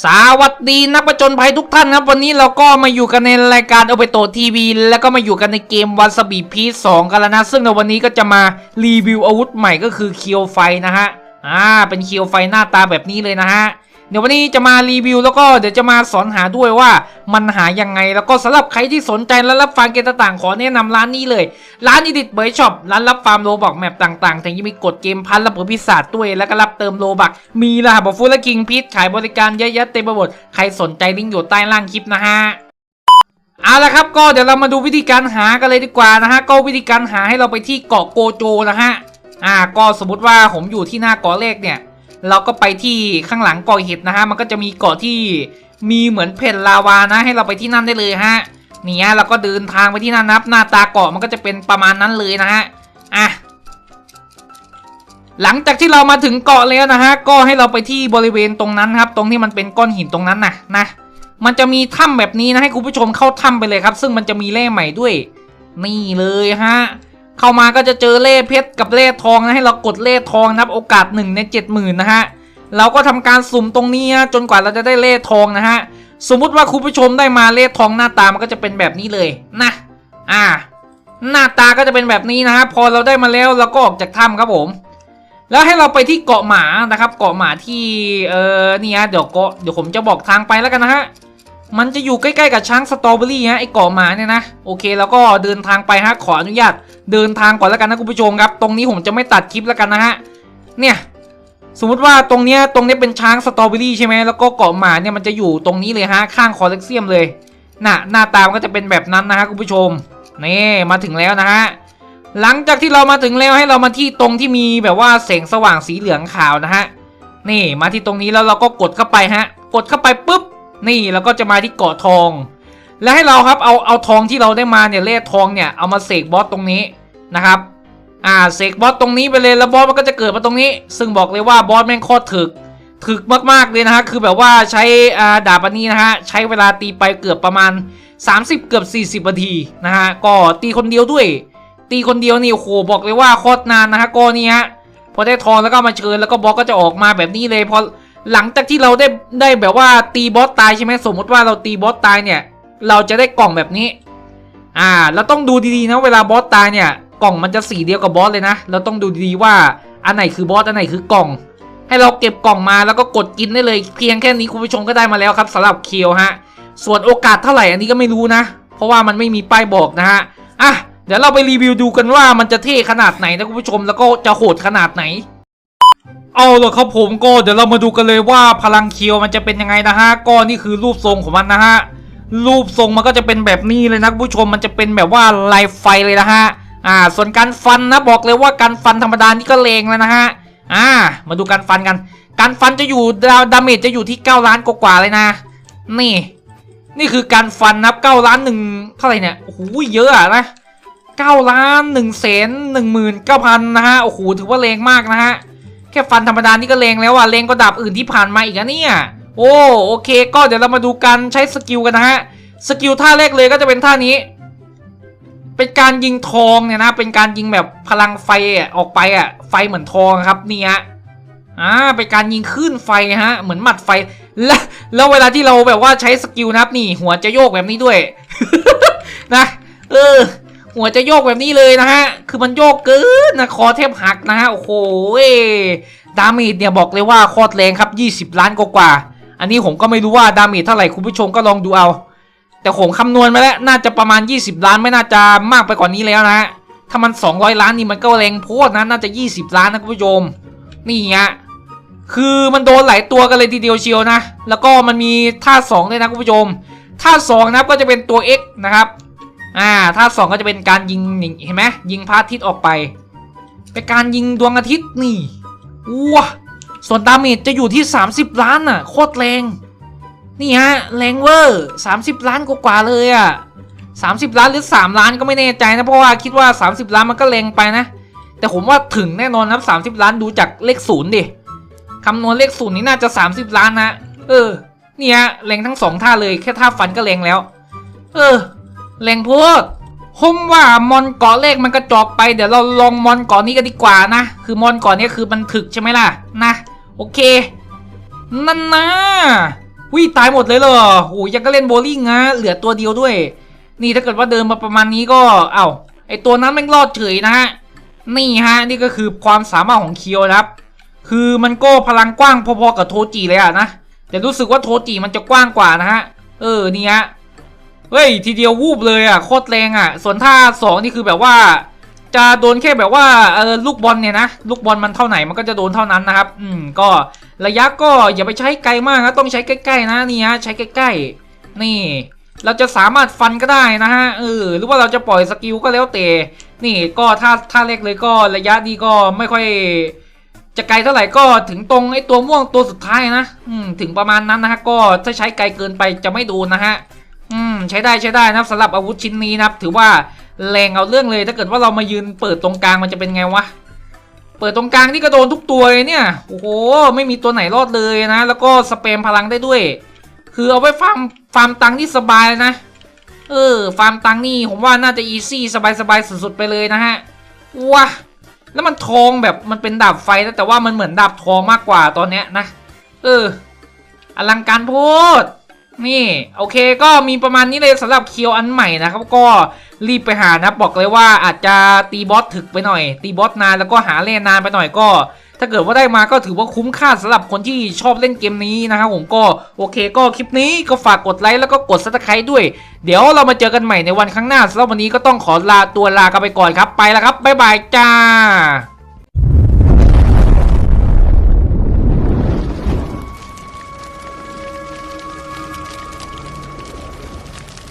สวัสดีนักประจนภัยทุกท่านครับ วันนี้เราก็มาอยู่กันในรายการโอเปโตทีวีแล้วก็มาอยู่กันในเกมวันสบีพีสองกันแล้วนะ ซึ่งในวันนี้ก็จะมารีวิวอาวุธใหม่ก็คือเคียวไฟนะฮะอ่าเป็นเคียวไฟหน้าตาแบบนี้เลยนะฮะ เดี๋ยววันนี้จะมารีวิวแล้วก็เดี๋ยวจะมาสอนหาด้วยว่ามันหายังไง แล้วก็สำหรับใครที่สนใจและรับฟังเกมต่างๆ ขอแนะนำร้านนี้เลย ร้านอีดิทเบย์ช็อปร้านรับฟาร์มโลบอกแมปต่างๆแต่ยังมีกดเกมพันระเบิดพิศาจด้วย แล้วก็รับเติมโลบักมีรหัสบอฟูและคิงพีทขายบริการเยอะแยะเต็มไปหมดใครสนใจลิงก์อยู่ใต้ล่างคลิปนะฮะเอาละครับก็เดี๋ยวเรามาดูวิธีการหากันเลยดีกว่านะฮะก็วิธีการหาให้เราไปที่เกาะโกโจนะฮะอ่าก็สมมติว่าผมอยู่ที่หน้าเกาะเลขเนี่ย เราก็ไปที่ข้างหลังเกาะเห็ดนะฮะ มันก็จะมีเกาะที่มีเหมือนแผ่นลาวานะ ให้เราไปที่นั่นได้เลยฮะนี่ฮะเราก็เดินทางไปที่นั่นนับหน้าตาเกาะมันก็จะเป็นประมาณนั้นเลยนะฮะอะหลังจากที่เรามาถึงเกาะแล้วนะฮะก็ให้เราไปที่บริเวณตรงนั้นครับ ตรงที่มันเป็นก้อนหินตรงนั้นนะนะ มันจะมีถ้ำแบบนี้นะให้คุณผู้ชมเข้าถ้ำไปเลยครับ ซึ่งมันจะมีแร่ใหม่ด้วย นี่เลยฮะ เข้ามาก็จะเจอเล่เพชรกับเล่ทองนะให้เรากดเล่ทองนะครับโอกาสหนึ่งในเจ็ดหมื่นนะฮะเราก็ทำการสุ่มตรงนี้นะจนกว่าเราจะได้เล่ทองนะฮะสมมุติว่าคุณผู้ชมได้มาเล่ทองหน้าตามันก็จะเป็นแบบนี้เลยนะอ่า หน้าตาก็จะเป็นแบบนี้นะฮะพอเราได้มาแล้วเราก็ออกจากถ้ำครับผม แล้วให้เราไปที่เกาะหมานะครับ เกาะหมาที่เออนี่ฮะเดี๋ยวก็เดี๋ยวผมจะบอกทางไปแล้วกันนะฮะ มันจะอยู่ใกล้ๆกับช้างสตรอเบอรี่ฮะไอ้เกาะหมาเนี่ยนะโอเคแล้วก็เดินทางไปฮะขออนุญาต เดินทางก่อนแล้วกันนะคุณผู้ชมครับ ตรงนี้ผมจะไม่ตัดคลิปแล้วกันนะฮะเนี่ยสมมติว่าตรงเนี้ยตรงนี้เป็นช้างสตรอเบอรี่ใช่ไหมแล้วก็เกาะหมาเนี่ยมันจะอยู่ตรงนี้เลยฮะข้างคอเล็กเซียมเลยน่ะหน้าตามันก็จะเป็นแบบนั้นนะฮะคุณผู้ชมนี่มาถึงแล้วนะฮะหลังจากที่เรามาถึงแล้วให้เรามาที่ตรงที่มีแบบว่าแสงสว่างสีเหลืองขาวนะฮะนี่มาที่ตรงนี้แล้วเราก็กดเข้าไปฮะ กดเข้าไปปุ๊บ นี่แล้วก็จะมาที่เกาะทอง แล้วให้เราครับเอาเอาทองที่เราได้มาเนี่ยเลขทองเนี่ยเอามาเสกบอสตรงนี้นะครับอ่าเสกบอสตรงนี้ไปเลยแล้วบอสมันก็จะเกิดมาตรงนี้ ซึ่งบอกเลยว่าบอสแม่งโคตรถึกถึกมากๆเลยนะฮะคือแบบว่าใช้อ่าดาบอันนี้นะฮะใช้เวลาตีไปเกือบประมาณ 30 เกือบ 40นาทีนะฮะก็ตีคนเดียวด้วย ตีคนเดียวนี่โอ้โหบอกเลยว่าโคตรนานนะฮะก็นี่ฮะพอได้ทองแล้วก็มาเชิญแล้วก็บอสก็จะออกมาแบบนี้เลยพอ หลังจากที่เราได้ได้แบบว่าตีบอสตายใช่ไหมสมมติว่าเราตีบอสตายเนี่ย เราจะได้กล่องแบบนี้ อ่า เราต้องดูดีๆนะเวลาบอสตายเนี่ย กล่องมันจะสีเดียวกับบอสเลยนะ เราต้องดูดีๆว่าอันไหนคือบอสอันไหนคือกล่อง ให้เราเก็บกล่องมาแล้วก็กดกินได้เลยเพียงแค่นี้คุณผู้ชมก็ได้มาแล้วครับสำหรับเคียวฮะ ส่วนโอกาสเท่าไหร่อันนี้ก็ไม่รู้นะ เพราะว่ามันไม่มีป้ายบอกนะฮะอะเดี๋ยวเราไปรีวิวดูกันว่ามันจะเท่ขนาดไหนนะคุณผู้ชมแล้วก็จะโหดขนาดไหน เอาละครับผมก็เดี๋ยวเรามาดูกันเลยว่าพลังเคียวมันจะเป็นยังไงนะฮะก็นี่คือรูปทรงของมันนะฮะรูปทรงมันก็จะเป็นแบบนี้เลยนะผู้ชมมันจะเป็นแบบว่าลายไฟเลยนะฮะอ่า ส่วนการฟันนะบอกเลยว่าการฟันธรรมดานี่ก็เลงแล้วนะฮะอ่า มาดูการฟันกัน การฟันจะอยู่ดาดาเมจจะอยู่ที่ 9 ล้านกว่าเลยนะ นี่ นี่คือการฟันนับ9ล้านหนึ่งเท่าไหร่เนี่ยโอ้โหเยอะอะนะ9ล้าน1แสน1หมื่น9พันนะฮะโอ้โหถือว่าเลงมากนะฮะ แค่ฟันธรรมดานี่ก็เลงแล้วอะเลงก็ดาบอื่นที่ผ่านมาอีกนะเนี่ย โอ้โอเค ก็เดี๋ยวเรามาดูการใช้สกิลกันนะฮะสกิลท่าแรกเลยก็จะเป็นท่านี้ เป็นการยิงทองเนี่ยนะ เป็นการยิงแบบพลังไฟออกไปอะไฟเหมือนทองครับนี่ฮะอ่าเป็นการยิงคลื่นไฟฮะ เหมือนหมัดไฟ แล้วแล้วเวลาที่เราแบบว่าใช้สกิลนะครับนี่ หัวจะโยกแบบนี้ด้วย หัวจะโยกแบบนี้เลยนะฮะ คือมันโยกเกินนะคอแทบหักนะฮะ โอ้โหเว้ดาเมจเนี่ยบอกเลยว่าโคตรแรงครับ 20 ล้านกว่าๆอันนี้ผมก็ไม่รู้ว่าดาเมจเท่าไหร่คุณผู้ชมก็ลองดูเอา แต่ผมคำนวณมาแล้วน่าจะประมาณ 20 ล้านไม่น่าจะมากไปกว่านี้แล้วนะฮะถ้ามัน 200 ล้านนี่มันก็แรงโพดนะน่าจะ 20 ล้านนะคุณผู้ชม นี่ฮะ คือมันโดนหลายตัวกันเลยทีเดียวเชียวนะ แล้วก็มันมีท่า2ด้วยนะคุณผู้ชม ท่า2นะครับก็จะเป็นตัว X นะครับ อ่าท่าสองก็จะเป็นการยิงเห็นไหมยิงพระอาทิตย์ออกไป เป็นการยิงดวงอาทิตย์นี่ว้าส่วนดาเมจจะอยู่ที่ 30 ล้านอะโคตรแรง นี่ฮะแรงเวอร์30 ล้านกว่าเลยอะ30 ล้านหรือ 3 ล้านก็ไม่แน่ใจนะเพราะว่าคิดว่า 30 ล้านมันก็แรงไปนะ แต่ผมว่าถึงแน่นอนครับ 30 ล้านดูจากเลขศูนย์ดิคำนวณเลขศูนย์นี่น่าจะ 30 ล้านนะเออนี่ฮะแรงทั้งสองท่าเลยแค่ท่าฟันก็แรงแล้ว เออ แรงพูดผมว่ามอนเกาะเลขมันกระจอกไปเดี๋ยวเราลองมอนเกาะนี้กันดีกว่านะ คือมอนเกาะนี้คือมันถึกใช่ไหมล่ะนะโอเค นั่นนะวิตายหมดเลยเหรอโอ้ยยังก็เล่นโบลิ่งนะเหลือตัวเดียวด้วย นี่ถ้าเกิดว่าเดินมาประมาณนี้ก็เอ้าไอตัวนั้นแม่งรอดเฉยนะฮะนี่ฮะนี่ก็คือความสามารถของเคียวนะครับ คือมันก็พลังกว้างพอๆกับโทจิเลยอะนะแต่รู้สึกว่าโทจิมันจะกว้างกว่านะฮะเออนี่ฮะ เฮ้ยทีเดียววูบเลยอะโคตรแรงอะ ส่วนท่าสองนี่คือแบบว่า จะโดนแค่แบบว่าเออลูกบอลเนี่ยนะลูกบอลมันเท่าไหนมันก็จะโดนเท่านั้นนะครับ อืมก็ระยะก็อย่าไปใช้ไกลมากนะต้องใช้ใกล้ๆนะนี่ฮะใช้ใกล้ๆนี่ เราจะสามารถฟันก็ได้นะฮะเออหรือว่าเราจะปล่อยสกิลก็แล้วแต่นี่ก็ถ้าถ้าเล็กเลยก็ระยะนี้ก็ไม่ค่อยจะไกลเท่าไหร่ก็ถึงตรงไอ้ตัวม่วงตัวสุดท้ายนะ อืมถึงประมาณนั้นนะฮะก็ถ้าใช้ไกลเกินไปจะไม่โดนนะฮะ อืมใช้ได้ใช้ได้นะครับสำหรับอาวุธชิ้นนี้นะครับ ถือว่าแรงเอาเรื่องเลยถ้าเกิดว่าเรามายืนเปิดตรงกลางมันจะเป็นไงวะเปิดตรงกลางนี่ก็โดนทุกตัวเลยเนี่ยโอ้โหไม่มีตัวไหนรอดเลยนะ แล้วก็สเปมพลังได้ด้วย คือเอาไว้ฟาร์มฟาร์มตังที่สบายเลยนะ เออฟาร์มตังนี่ผมว่าน่าจะอีซี่สบายๆสุดๆไปเลยนะฮะว้าแล้วมันทองแบบมันเป็นดาบไฟนะแต่ว่ามันเหมือนดาบทองมากกว่าตอนเนี้ยนะ เออ อลังการโพด นี่โอเคก็มีประมาณนี้เลยสำหรับเคียวอันใหม่นะครับก็รีบไปหานะบอกเลยว่าอาจจะตีบอสถึกไปหน่อย ตีบอสนานแล้วก็หาเล่นนานไปหน่อยก็ ถ้าเกิดว่าได้มาก็ถือว่าคุ้มค่าสำหรับคนที่ชอบเล่นเกมนี้นะครับผมก็โอเค ก็คลิปนี้ก็ฝากกดไลค์แล้วก็กดซับสไครต์ด้วย เดี๋ยวเรามาเจอกันใหม่ในวันข้างหน้าสำหรับวันนี้ก็ต้องขอลาตัวลากันไปก่อนครับไปแล้วครับบ๊ายบายจ้า